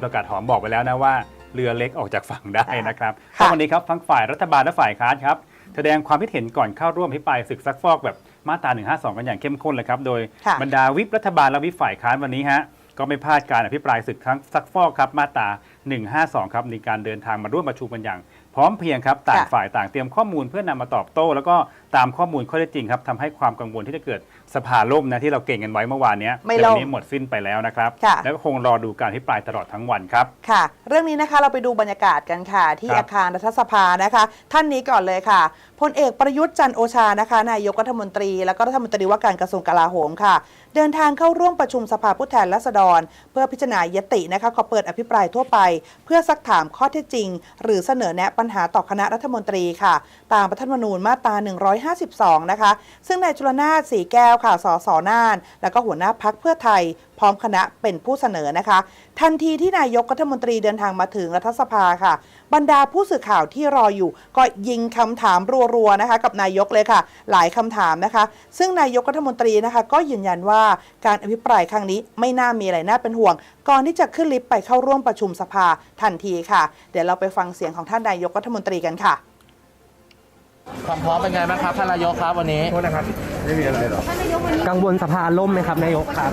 คุณประกาศหอมบอกไปแล้วนะว่าเรือเล็กออกจากฝั่งได้นะครับค่ะก็วันนี้ครับทั้งฝ่ายรัฐบาลและฝ่ายค้านครับแสดงความคิดเห็นก่อนเข้าร่วมพิปรายศึกซักฟอกแบบมาตรา 152 กันอย่างเข้มข้นเลยครับ โดยค่ะบรรดาวิปรัฐบาลและวิปฝ่ายค้านวันนี้ฮะก็ไม่พลาดการอภิปรายศึกทั้งซักฟอกครับมาตรา 152 ครับในการเดินทางมาร่วมประชุมกันอย่าง พร้อมเพรียงครับต่างค่ะฝ่ายต่างเตรียมข้อมูลเพื่อนำมาตอบโต้ แล้วก็ตามข้อมูลข้อเท็จจริงครับทำให้ความกังวลที่จะเกิดสภาล่มนะที่เราเก่งกันไว้เมื่อวานเนี้ยไม่ในล่วัมนี้หมดสิ้นไปแล้วนะครับค่ะแล้วก็คงรอดูการอภิปรายตลอดทั้งวันครับค่ะ เรื่องนี้นะคะเราไปดูบรรยากาศกันค่ะ ที่ครับอาคารรัฐสภานะคะ ท่านนี้ก่อนเลยค่ะพลเอกประยุทธ์จันทร์โอชานะคะ นายกรัฐมนตรี แล้วก็รัฐมนตรีว่าการกระทรวงกลาโหมค่ะ เดินทางเข้าร่วมประชุมสภาผู้แทนราษฎร เพื่อพิจารณายตินะคะขอเปิดอภิปรายทั่วไปเพื่อซักถามข้อเท็จจริง หรือเสนอแนะปัญหาต่อคณะรัฐมนตรีค่ะ ตามรัฐธรรมนูญมาตรา 152 นะคะ ซึ่งนายจุลนาถสีแก้วค่ะสสน่าน และก็หัวหน้าพักเพื่อไทย พร้อมคณะเป็นผู้เสนอนะคะ ทันทีที่นายกรัฐมนตรีเดินทางมาถึงรัฐสภาค่ะ บรรดาผู้สื่อข่าวที่รออยู่ ก็ยิงคำถามรัวๆนะคะ กับนายกเลยค่ะ หลายคำถามนะคะ ซึ่งนายกรัฐมนตรีนะคะ ก็ยืนยันว่าการอภิปรายครั้งนี้ไม่น่ามีอะไรน่าเป็นห่วง ก่อนที่จะขึ้นลิฟต์ไปเข้าร่วมประชุมสภาทันทีค่ะ เดี๋ยวเราไปฟังเสียงของท่านนายกรัฐมนตรีกันค่ะความพร้อมเป็นไงบ้างครับท่านนายกครับวันนี้กังวลสภาล่มไหมครับนายกครับ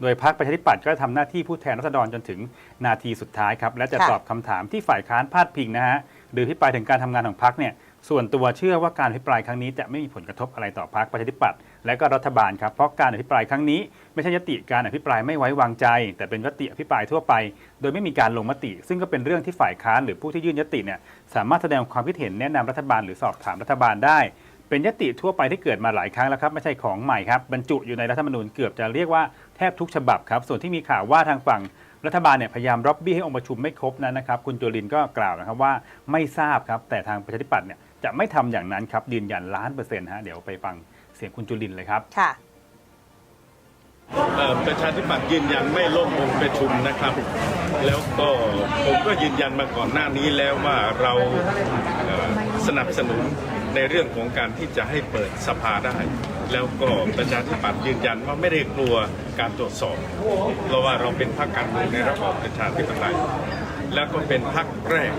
โดยพรรคประชาธิปัตย์ก็ทำหน้าที่ผู้แทนรัษฎรจนถึงนาทีสุดท้ายครับ และจะค่ะตอบคำถามที่ฝ่ายค้านพาดพิงนะฮะหรือที่ไปถึงการทำงานของพรรคเนี่ยส่วนตัวเชื่อว่าการอภิปรายครั้งนี้จะไม่มีผลกระทบอะไรต่อพรรคประชาธิปัตย์และก็รัฐบาลครับเพราะการอภิปรายครั้งนี้ ไม่ใช่ยติการอภิปรายไม่ไว้วางใจ แต่เป็นยติอภิปรายทั่วไป โดยไม่มีการลงมติ ซึ่งก็เป็นเรื่องที่ฝ่ายค้านหรือผู้ที่ยื่นยติเนี่ยสามารถแสดงความคิดเห็นแนะนำรัฐบาลหรือสอบถามรัฐบาลได้ เป็นยติทั่วไปที่เกิดมาหลายครั้งแล้วครับไม่ใช่ของใหม่ครับบรรจุอยู่ในรัฐธรรมนูญเกือบจะเรียกว่า แทบทุกฉบับครับ ส่วนที่มีข่าวว่าทางฝั่งรัฐบาลเนี่ยพยายามร็อบบี้ให้องค์ประชุมไม่ครบนั้นนะครับ คุณจุลินก็กล่าวนะครับว่าไม่ทราบครับ แต่ทางประชาธิปัตย์เนี่ยจะไม่ทำอย่างนั้นครับยืนยันล้านเปอร์เซ็นต์ฮะเดี๋ยวไปฟังเสียงคุณจุลินเลยครับค่ะเอ่อประชาธิปัตย์ยืนยันไม่ล่มองค์ประชุมนะครับ แล้วก็ผมก็ยืนยันมาก่อนหน้านี้แล้วว่าเราเอ่อสนับสนุนในเรื่องของการที่จะให้เปิดสภาได้ แล้วก็ประชาธิปัตย์ยืนยันว่าไม่ได้กลัวการตรวจสอบ เพราะว่าเราเป็นพรรคการเมืองในระบอบประชาธิปไตยแล้วก็เป็นพรรคแรก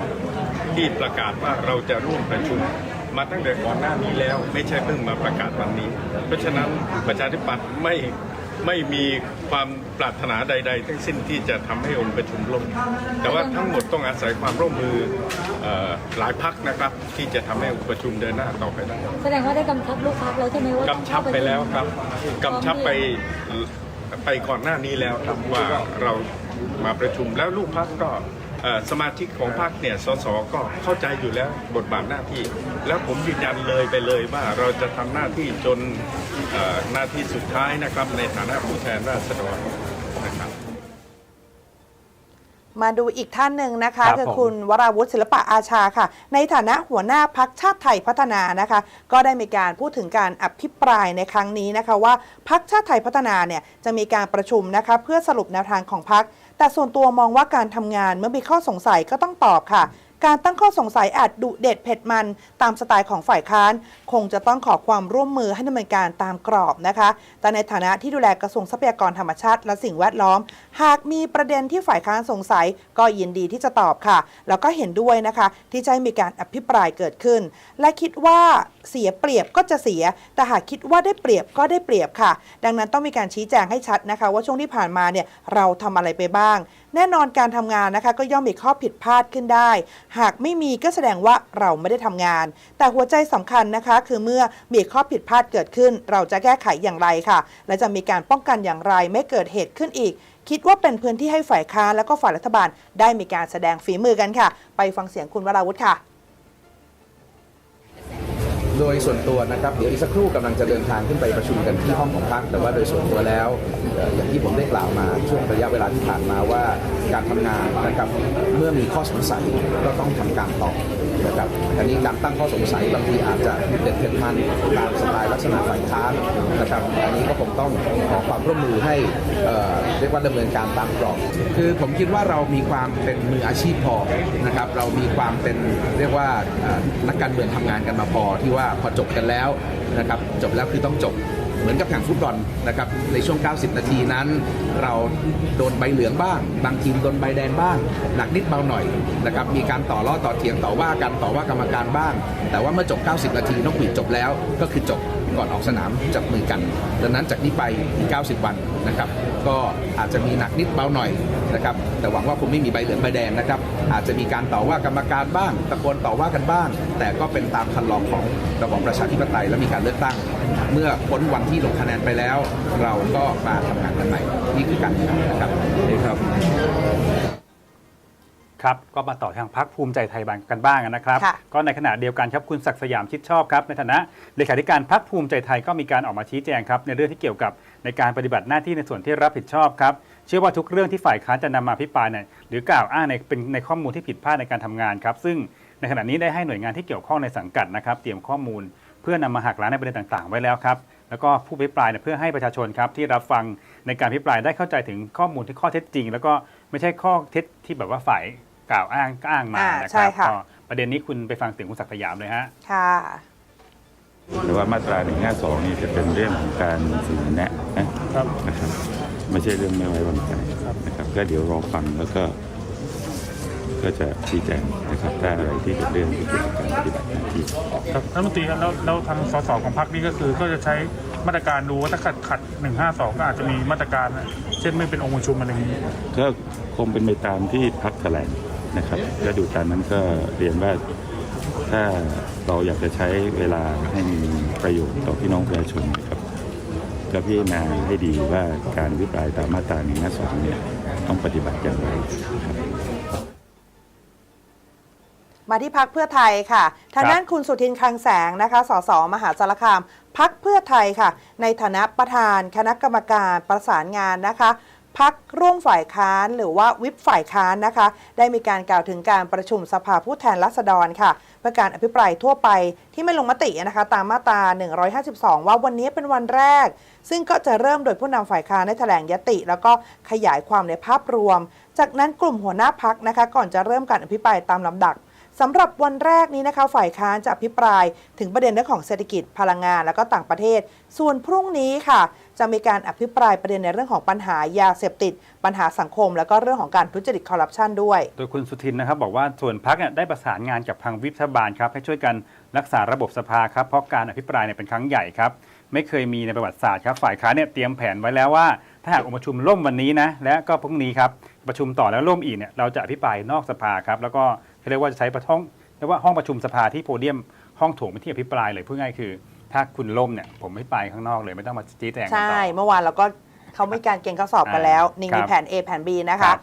ที่ประกาศว่าเราจะร่วมประชุมมาตั้งแต่ก่อนหน้านี้แล้ว ไม่ใช่เพิ่งมาประกาศวันนี้ เพราะฉะนั้นประชาธิปัตย์ไม่ ไม่มีความปรารถนาใด ๆ ทั้งสิ้นที่จะทำให้องค์ประชุมล่มแต่ว่าทั้งหมดต้องอาศัยความร่วมมือเอ่อหลายพักนะครับ ที่จะทำให้องค์ประชุมเดินหน้าต่อไปได้แสดงว่าได้กำชับลูกพักแล้วใช่ไหมว่ากำชับไปแล้วครับกำชับไปไปก่อนหน้านี้แล้วครับว่าเรามาประชุมแล้วลูกพักก็เอ่อ สมาชิกของพรรคเนี่ยสสก็เข้าใจอยู่แล้วบทบาทหน้าที่ แล้วผมยืนยันเลยไปเลยว่าเราจะทำหน้าที่จนเอ่อหน้าที่สุดท้ายนะครับในฐานะผู้แทนราษฎรนะครับมาดูอีกท่านหนึ่งนะคะครับคือผมคุณวราวุฒิศิลปะอาชาค่ะ ในฐานะหัวหน้าพักชาติไทยพัฒนานะคะ ก็ได้มีการพูดถึงการอภิปรายในครั้งนี้นะคะว่าพักชาติไทยพัฒนาเนี่ยจะมีการประชุมนะคะเพื่อสรุปแนวทางของพัก แต่ส่วนตัวมองว่าการทำงานเมื่อมีข้อสงสัยก็ต้องตอบค่ะ การตั้งข้อสงสัยอาจดุเด็ดเผ็ดมันตามสไตล์ของฝ่ายค้าน คงจะต้องขอความร่วมมือให้ดำเนินการตามกรอบนะคะ แต่ในฐานะที่ดูแลกระทรวงทรัพยากรธรรมชาติ และสิ่งแวดล้อม หากมีประเด็นที่ฝ่ายค้านสงสัย ก็ยินดีที่จะตอบค่ะ แล้วก็เห็นด้วยนะคะ ที่จะให้มีการอภิปรายเกิดขึ้น และคิดว่าเสียเปรียบก็จะเสีย แต่หากคิดว่าได้เปรียบก็ได้เปรียบค่ะ ดังนั้นต้องมีการชี้แจงให้ชัดนะคะ ว่าช่วงที่ผ่านมาเนี่ยเราทำอะไรไปบ้าง แน่นอนการทำงานนะคะก็ย่อมมีข้อผิดพลาดขึ้นได้ หากไม่มีก็แสดงว่าเราไม่ได้ทำงาน แต่หัวใจสำคัญนะคะคือเมื่อมีข้อผิดพลาดเกิดขึ้น เราจะแก้ไขอย่างไรค่ะ และจะมีการป้องกันอย่างไรไม่เกิดเหตุขึ้นอีก คิดว่าเป็นพื้นที่ให้ฝ่ายค้านและก็ฝ่ายรัฐบาล ได้มีการแสดงฝีมือกันค่ะ ไปฟังเสียงคุณวราวุฒิค่ะ โดยส่วนตัวนะครับเดี๋ยวอีกสักครู่กำลังจะเดินทางขึ้นไปประชุมกันที่ห้องของพรรคแต่ว่าโดยส่วนตัวแล้ว อย่างที่ผมได้กล่าวมาช่วงระยะเวลาที่ผ่านมาว่าการทำงานนะครับเมื่อมีข้อสงสัยก็ต้องทำการตอบนะครับอันนี้การตั้งข้อสงสัยบางทีอาจจะเด็ดเผ็ดมันตามสไตล์ลักษณะฝ่ายค้านนะครับอันนี้ก็คงต้องขอความร่วมมือให้เรียกว่าดำเนินการตามกรอบคือผมคิดว่าเรามีความเป็นมืออาชีพพอนะครับเรามีความเป็นเรียกว่านักการเมืองทำงานกันมาพอที่ว่าพอจบกันแล้วนะครับจบแล้วคือต้องจบเหมือนกับแข่งฟุตบอลนะครับในช่วง 90 นาทีนั้น เราโดนใบเหลืองบ้าง บางทีมโดนใบแดงบ้าง หนักนิดเบาหน่อยนะครับมีการต่อล้อต่อเถียงต่อว่ากันต่อว่ากรรมการบ้าง แต่ว่าเมื่อจบ 90 นาทีนกหวีดจบแล้วก็คือจบ ก่อนออกสนามจับมือกัน ดังนั้นจากนี้ไปอีก 90 วันนะครับ ก็อาจจะมีหนักนิดเบาหน่อยนะครับแต่หวังว่าคงไม่มีใบเหลืองใบแดงนะครับ อาจจะมีการต่อว่ากรรมการบ้างตะโกนต่อว่ากันบ้าง แต่ก็เป็นตามคันลองของระบอบประชาธิปไตยและมีการเลือกตั้ง เมื่อพ้นวันที่ลงคะแนนไปแล้ว เราก็มาทำงานกันใหม่นี่คือการทำงานนะครับนี่ครับ ครับก็มาต่อทางพักภูมิใจไทยบ้างกันบ้างนะครับ ค่ะ ก็ในขณะเดียวกันครับคุณศักดิ์สยามชิดชอบครับในฐานะเลขาธิการพักภูมิใจไทยก็มีการออกมาชี้แจงครับในเรื่องที่เกี่ยวกับในการปฏิบัติหน้าที่ในส่วนที่รับผิดชอบครับเชื่อว่าทุกเรื่องที่ฝ่ายค้านจะนำมาพิปรายเนี่ยหรือกล่าวอ้างในเป็นในข้อมูลที่ผิดพลาดในการทำงานครับซึ่งในขณะนี้ได้ให้หน่วยงานที่เกี่ยวข้องในสังกัดนะครับเตรียมข้อมูล เพื่อนำมาหักล้างในประเด็นต่างๆ ไว้แล้วครับ แล้วก็ผู้พิปรายเนี่ยเพื่อให้ประชาชนครับที่รับฟังในการพิปรายได้เข้าใจถึงข้อมูลที่ข้อเท็จจริง แล้วก็ไม่ใช่ข้อเท็จที่แบบว่าฝ่าย กล่าวอ้างก็อ้างมาอ่านะคใช่รับค่ะ ก็ประเด็นนี้คุณไปฟังเสียงคุณศักดิ์สยามเลยฮะ ค่ะ หรือว่ามาตรา152นี่จะเป็นเรื่องของการเสนอแนะนะครับนะครับ ไม่ใช่เรื่องไม่ไว้วางใจนะครับก็เดี๋ยวรอฟังแล้วก็ ก็จะชี้แจงนะครับถ้าอะไรที่เป็นเรื่องที่เกี่ยวกับการปฏิบัติหน้าที่ ครับรัฐมนตรีครับแล้วแล้วทางสสของพรรคนี้ก็คือก็จะใช้มาตรการดูว่าถ้าขัดขัดหนึ่งห้าสองก็อาจจะมีมาตรการนะเช่นไม่เป็นองค์ประชุมอะไรอย่างนี้ ก็คงเป็นไปตามที่พักแถลง นะครับและดูตามนั้นก็เรียนว่าถ้าเราอยากจะใช้เวลาให้มีประโยชน์ต่อพี่น้องประชาชนนะครับก็พิจารณาให้ดีว่าการวิปรายตามมาตรา152เนี่ยต้องปฏิบัติอย่างไรครับมาที่พักเพื่อไทยค่ะ ทางด้านคุณสุทินคลังแสงนะคะ สส มหาสารคาม พักเพื่อไทยค่ะ ในฐานะประธานคณะกรรมการประสานงานนะคะ พักร่วมฝ่ายค้านหรือว่าวิปฝ่ายค้านนะคะ ได้มีการกล่าวถึงการประชุมสภาผู้แทนราษฎรค่ะเพื่อการอภิปรายทั่วไปที่ไม่ลงมตินะคะ ตามมาตรา 152 ว่าวันนี้เป็นวันแรก ซึ่งก็จะเริ่มโดยผู้นำฝ่ายค้านได้แถลงยติ แล้วก็ขยายความในภาพรวม จากนั้นกลุ่มหัวหน้าพักนะคะ ก่อนจะเริ่มการอภิปรายตามลำดับ สำหรับวันแรกนี้นะคะ ฝ่ายค้านจะอภิปราย ถึงประเด็นเรื่องของเศรษฐกิจพลังงานและก็ต่างประเทศ ส่วนพรุ่งนี้ค่ะ จะมีการอภิปรายประเด็นในเรื่องของปัญหายาเสพติด ปัญหาสังคม แล้วก็เรื่องของการทุจริตคอร์รัปชันด้วย โดยคุณสุทินนะครับบอกว่าส่วนพักเนี่ยได้ประสานงานกับทางวิปรัฐบาลครับให้ช่วยกันรักษาระบบสภาครับเพราะการอภิปรายเนี่ยเป็นครั้งใหญ่ครับไม่เคยมีในประวัติศาสตร์ครับฝ่ายค้านเนี่ยเตรียมแผนไว้แล้วว่า ถ้าหากองค์ประชุมล่มวันนี้นะและก็พรุ่งนี้ครับประชุมต่อแล้วล่มอีกเนี่ยเราจะอภิปรายนอกสภาครับแล้วก็ เขาเรียกว่าจะใช้ประท้องเรียกว่าห้องประชุมสภาที่โพเดียมห้องโถงเป็นที่อภิปรายเลยพูดง่ายคือ ถ้าคุณล่มเนี่ยผมไม่ไปข้างนอกเลยไม่ต้องมาชี้แจงกันใช่ต่อเมื่อวานเราก็เขามีการเก่งข้อสอบกันแล้วนี่ครัมีบแผน A แผน B นะครัคะ บ